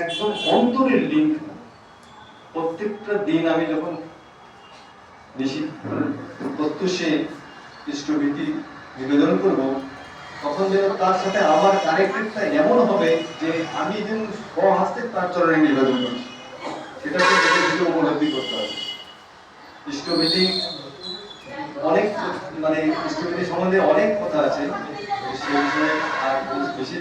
একদম অন্তরের লিঙ্ক প্রত্যেকটা দিন আমি যখন নিশি প্রত্যুষে ইষ্টভীতি নিবেদন করব, তখন যেন তার সাথে আমার কানেক্টেডটা এমন হবে যে আমি যেন স্বহস্তে তার চরণে নিবেদন করছি। সেটাকে উপলব্ধি করতে হবে। ইষ্টভীতি অনেক মানে ইষ্টভীতি সম্বন্ধে অনেক কথা আছে। আর বেশি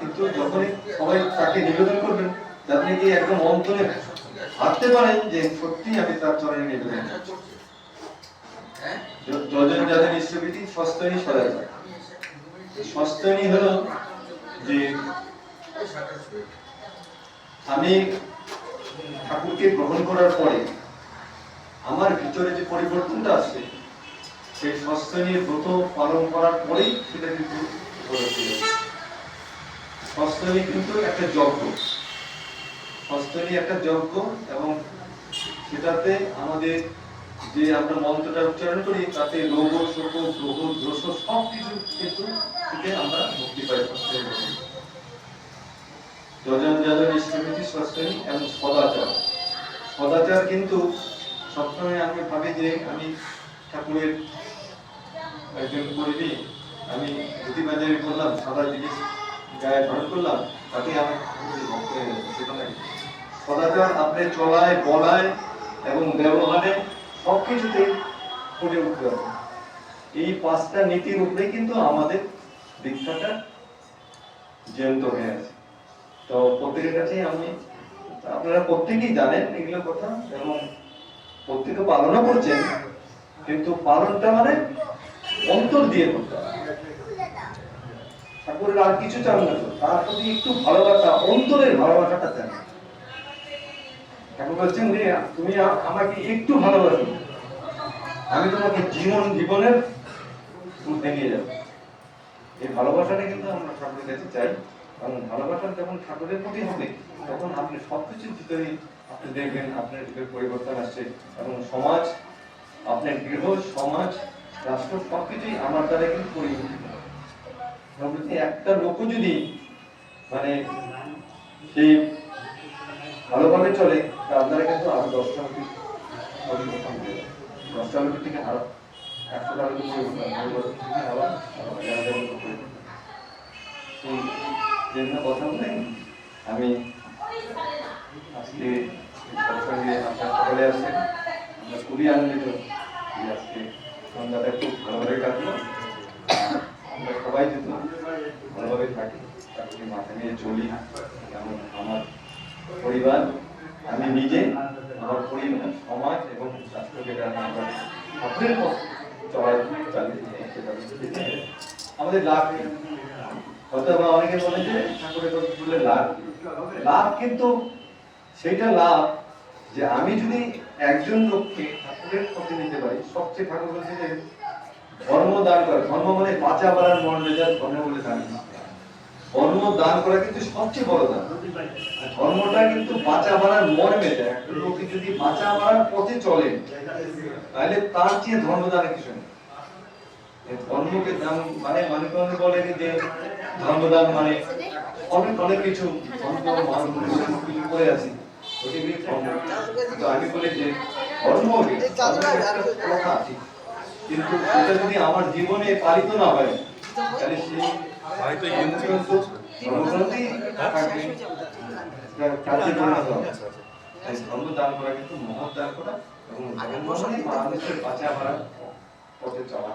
কিন্তু যখনই সবাই তাকে নিবেদন করবেন, যাতে কি একদম অন্তরে ভাবতে পারেন যে সত্যি আমি তার চরণে নিবেদন যজন যাদের ইষ্টভীতি সস্তনী সদাচার সস্তনী হলো যে আমি ঠাকুরকে গ্রহণ করার পরে আমার ভিতরে যে পরিবর্তনটা আসছে সেই সস্তনীর ব্রত পালন করার পরেই সেটা কিন্তু। সস্তনী কিন্তু একটা যজ্ঞ। একটা যজ্ঞ এবং সেটাতে আমাদের যে আমরা মন্ত্রটা উচ্চারণ করি, তাতে শোক গ্রহ দোষ সব কিছু কিন্তু থেকে আমরা মুক্তি পাই যজন যজন সস্তনী এবং সদাচার। সদাচার কিন্তু সবসময় আমি ভাবি যে আমি ঠাকুরের একজন কর্মী, আমি ধুতি করলাম সাদা জিনিস গায়ে ধারণ করলাম তাতে আমার সদাচার আপনার চলায়, বলায় এবং ব্যবহারে সব কিছুতেই ফুটে উঠতে হবে। এই পাঁচটা নীতির উপরে কিন্তু আমাদের দীক্ষাটা জ্যান্ত হয়ে আছে। তো প্রত্যেকের কাছেই আমি, আপনারা প্রত্যেকেই জানেন এগুলো কথা, এবং প্রত্যেকে পালনও করছেন, কিন্তু পালনটা মানে অন্তর দিয়ে করতে হবে ঠাকুরের আর কিছু চান না তো, তার প্রতি একটু ভালোবাসা, অন্তরের ভালোবাসাটা চান ঠাকুর বলছেন যে তুমি আমাকে একটু ভালোবাসো আমি তোমাকে জীবন, জীবনের মধ্যে নিয়ে যাব এই ভালোবাসাটা কিন্তু আমরা ঠাকুরের কাছে চাই। কারণ ভালোবাসা যখন ঠাকুরের প্রতি হবে, তখন আপনি সবকিছুর ভিতরে আপনি দেখবেন, আপনার ভিতরে পরিবর্তন আসছে এবং সমাজ, আপনার গৃহ, সমাজ রাষ্ট্র সবকিছুই আমার দ্বারা কিন্তু। একটা লোকও যদি মানে সেই ভালোভাবে চলে, তার দ্বারা কিন্তু আরও দশটা পরিবর্তন দশটা লোকের থেকে আরও কথা বলে আমি আজকে আপনার সকলে আসছেন আমরা খুবই আনন্দিত আজকে সন্ধ্যাটা খুব ভালোভাবে কাটলো। আমরা সবাই যেহেতু ভালোভাবে থাকি তাকে মাথা নিয়ে চলি যেমন আমার পরিবার, আমি নিজে, আমার পরিবার, সমাজ এবং রাষ্ট্রকে যারা আমরা পথ চলার চালিয়ে আমাদের লাভ হয়তো বা অনেকে বলে যে, ঠাকুরের লাভ লাভ কিন্তু, সেইটা লাভ যে আমি যদি একজন লোককে ঠাকুরের পথে নিতে পারি সবচেয়ে ঠাকুর যে ধর্ম দান করা ধর্ম মানে বাঁচা বাড়ার যা ধর্ম বলে জানি ধর্ম দান করা কিন্তু সবচেয়ে বড় দান ধর্মটা কিন্তু বাঁচা বাড়ার মর্মে দেয় লোকে যদি বাঁচা বাড়ার পথে চলে তাহলে তার চেয়ে ধর্ম দানের কিছু নেই ধর্মকে দান মানে মানে অনেকে বলে যে ধর্মদান মানে অনেক অনেক কিছু ধর্ম মান কিছু করে আছে তো আমি বলি যে? কথা। কিন্তু সেটা যদি আমার জীবনে পালিত না হয় তাহলে সেই হয়তো ধর্মগ্রন্থ থাকবে কাজে পরিণত হবে। তাই ধর্ম দান করা কিন্তু মহৎ দান করা এবং মানুষের বাঁচা পথে চলা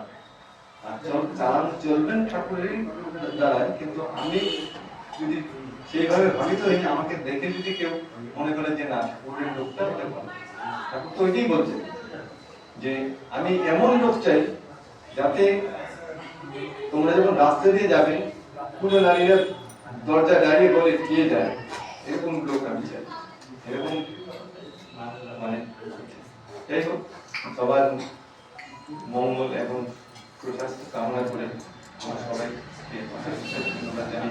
আর চল- চালান চলবেন ঠাকুরের দ্বারাই কিন্তু আমি যদি সেইভাবে ভাবিত হই আমাকে দেখে যদি কেউ মনে করে যে না ঠাকুরের লোকটা ওটা ভালো ঠাকুর তো ওইটাই বলছে যে, আমি এমন লোক চাই যাতে তোমরা যখন রাস্তা দিয়ে যাবে কোনো নারীরা দরজা দাঁড়িয়ে বলে দিয়ে যায়, এরকম লোক আমি চাই। এরকম মানে যাই হোক, সবার মঙ্গল এবং সুস্বাস্থ্য কামনা করে আমরা সবাইকে ধন্যবাদ জানি